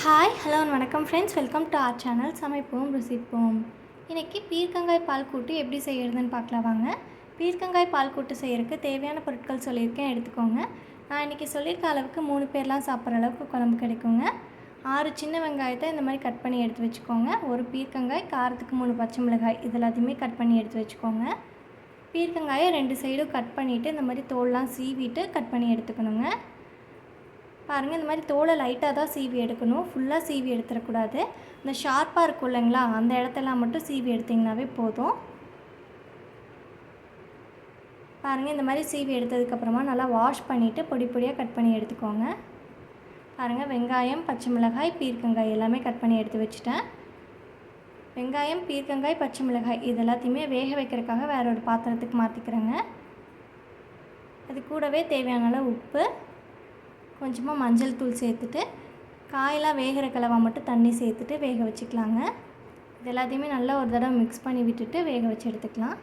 Hi hello வணக்கம் friends welcome to our channel சமைப்போம் ருசிப்போம். இன்றைக்கி பீர்க்கங்காய் பால் கூட்டு எப்படி செய்கிறதுன்னு பார்க்கலாம் வாங்க. பீர்க்கங்காய் பால் கூட்டு செய்கிறதுக்கு தேவையான பொருட்கள் சொல்லியிருக்கேன் எடுத்துக்கோங்க. நான் இன்றைக்கி சொல்லியிருக்க அளவுக்கு மூணு பேர்லாம் சாப்பிட்ற அளவுக்கு குழம்பு கிடைக்குங்க. ஆறு சின்ன வெங்காயத்தை இந்த மாதிரி கட் பண்ணி எடுத்து வச்சுக்கோங்க. ஒரு பீர்க்கங்காய் காரத்துக்கு மூணு பச்சை மிளகாய் இது எல்லாத்தையுமே கட் பண்ணி எடுத்து வச்சுக்கோங்க. பீர்க்கங்காயை ரெண்டு சைடும் கட் பண்ணிவிட்டு இந்த மாதிரி தோல்லாம் சீவிட்டு கட் பண்ணி எடுத்துக்கணுங்க. பாருங்கள் இந்த மாதிரி தோலை லைட்டாக தான் சீவி எடுக்கணும். ஃபுல்லாக சீவி எடுத்துடக்கூடாது இந்த ஷார்ப்பாக இருக்கும் இல்லைங்களா அந்த இடத்தெல்லாம் மட்டும் சீவி எடுத்திங்கனாவே போதும். பாருங்கள் இந்த மாதிரி சீவி எடுத்ததுக்கப்புறமா நல்லா வாஷ் பண்ணிவிட்டு பொடி பொடியாக கட் பண்ணி எடுத்துக்கோங்க. பாருங்கள் வெங்காயம் பச்சை மிளகாய் பீர்க்கங்காய் எல்லாமே கட் பண்ணி எடுத்து வச்சுட்டேன். வெங்காயம் பீர்க்கங்காய் பச்சை மிளகாய் இது எல்லாத்தையுமே வேக வைக்கிறதுக்காக வேற ஒரு பாத்திரத்துக்கு மாற்றிக்கிறேங்க அது கூடவே தேவையான அளவு உப்பு. கொஞ்சமாக மஞ்சள் தூள் சேர்த்துட்டு காயெல்லாம் வேகிற கலவா மட்டும் தண்ணி சேர்த்துட்டு வேக வச்சுக்கலாங்க. இது எல்லாத்தையுமே நல்லா ஒரு தடவை மிக்ஸ் பண்ணி விட்டுட்டு வேக வச்சு எடுத்துக்கலாம்.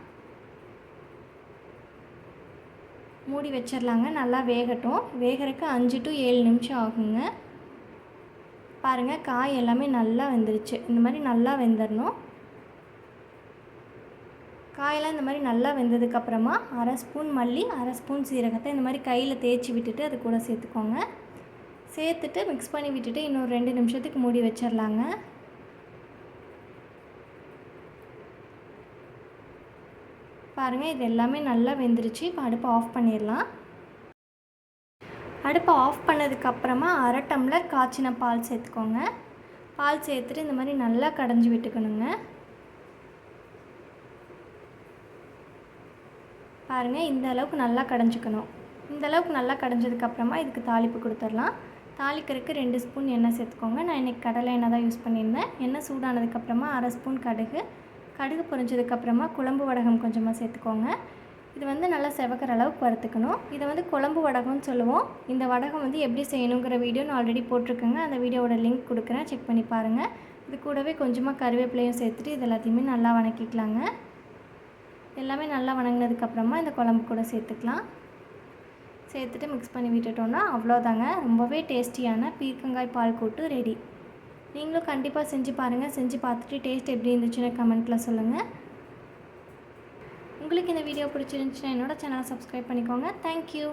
மூடி வச்சிடலாங்க நல்லா வேகட்டும். வேகிறதுக்கு அஞ்சு டு ஏழு நிமிஷம் ஆகுங்க. பாருங்கள் காய் எல்லாமே நல்லா வெந்துருச்சு. இந்த மாதிரி நல்லா வெந்துடணும் காயெல்லாம் இந்த மாதிரி நல்லா வெந்ததுக்கப்புறமா அரை ஸ்பூன் மல்லி அரை ஸ்பூன் சீரகத்தை இந்த மாதிரி கையில் தேய்ச்சி விட்டுட்டு அது கூட சேர்த்துக்கோங்க. சேர்த்துட்டு மிக்ஸ் பண்ணி விட்டுட்டு இன்னொரு ரெண்டு நிமிஷத்துக்கு மூடி வச்சிடலாங்க. பாருங்கள் இது எல்லாமே நல்லா வெந்துருச்சு. இப்போ அடுப்பை ஆஃப் பண்ணிடலாம். அடுப்பை ஆஃப் பண்ணதுக்கப்புறமா அரை டம்ளர் காய்ச்சின பால் சேர்த்துக்கோங்க. பால் சேர்த்துட்டு இந்த மாதிரி நல்லா கடைஞ்சி விட்டுக்கணுங்க. பாருங்கள் இந்த அளவுக்கு நல்லா கடைஞ்சிக்கணும். இந்த அளவுக்கு நல்லா கடைஞ்சதுக்கப்புறமா இதுக்கு தாளிப்பு கொடுத்துடலாம். தாளிக்கிறதுக்கு ரெண்டு ஸ்பூன் எண்ணெய் சேர்த்துக்கோங்க. நான் இன்றைக்கி கடலை எண்ணெய் தான் யூஸ் பண்ணியிருந்தேன். எண்ணெய் சூடானதுக்கப்புறமா அரை ஸ்பூன் கடுகு. கடுகு பொரிஞ்சதுக்கப்புறமா குழம்பு வடகம் கொஞ்சமாக சேர்த்துக்கோங்க. இது வந்து நல்லா செவக்கிற அளவுக்கு வறுத்துக்கணும். இதை வந்து குழம்பு வடகம்னு சொல்லுவோம். இந்த வடகம் வந்து எப்படி செய்யணுங்கிற வீடியோ நான் ஆல்ரெடி போட்டிருக்கேங்க. அந்த வீடியோவோட லிங்க் கொடுக்குறேன். செக் பண்ணி பாருங்கள் இது கூடவே கொஞ்சமாக கருவேப்பிலையும் சேர்த்துட்டு இது எல்லாத்தையுமே நல்லா வணக்கிக்கலாங்க. எல்லாமே நல்லா வணங்கினதுக்கப்புறமா இந்த குழம்பு கூட சேர்த்துக்கலாம். சேர்த்துட்டு மிக்ஸ் பண்ணி விட்டுட்டோன்னா அவ்வளோதாங்க. ரொம்பவே டேஸ்டியான பீர்க்கங்காய் பால் கூட்டு ரெடி. நீங்களும் கண்டிப்பாக செஞ்சு பாருங்கள் செஞ்சு பார்த்துட்டு டேஸ்ட் எப்படி இருந்துச்சுன்னு கமெண்ட்டில் சொல்லுங்கள் உங்களுக்கு இந்த வீடியோ பிடிச்சிருந்துச்சுன்னா என்னோடய சேனலை சப்ஸ்கிரைப் பண்ணிக்கோங்க. தேங்க்யூ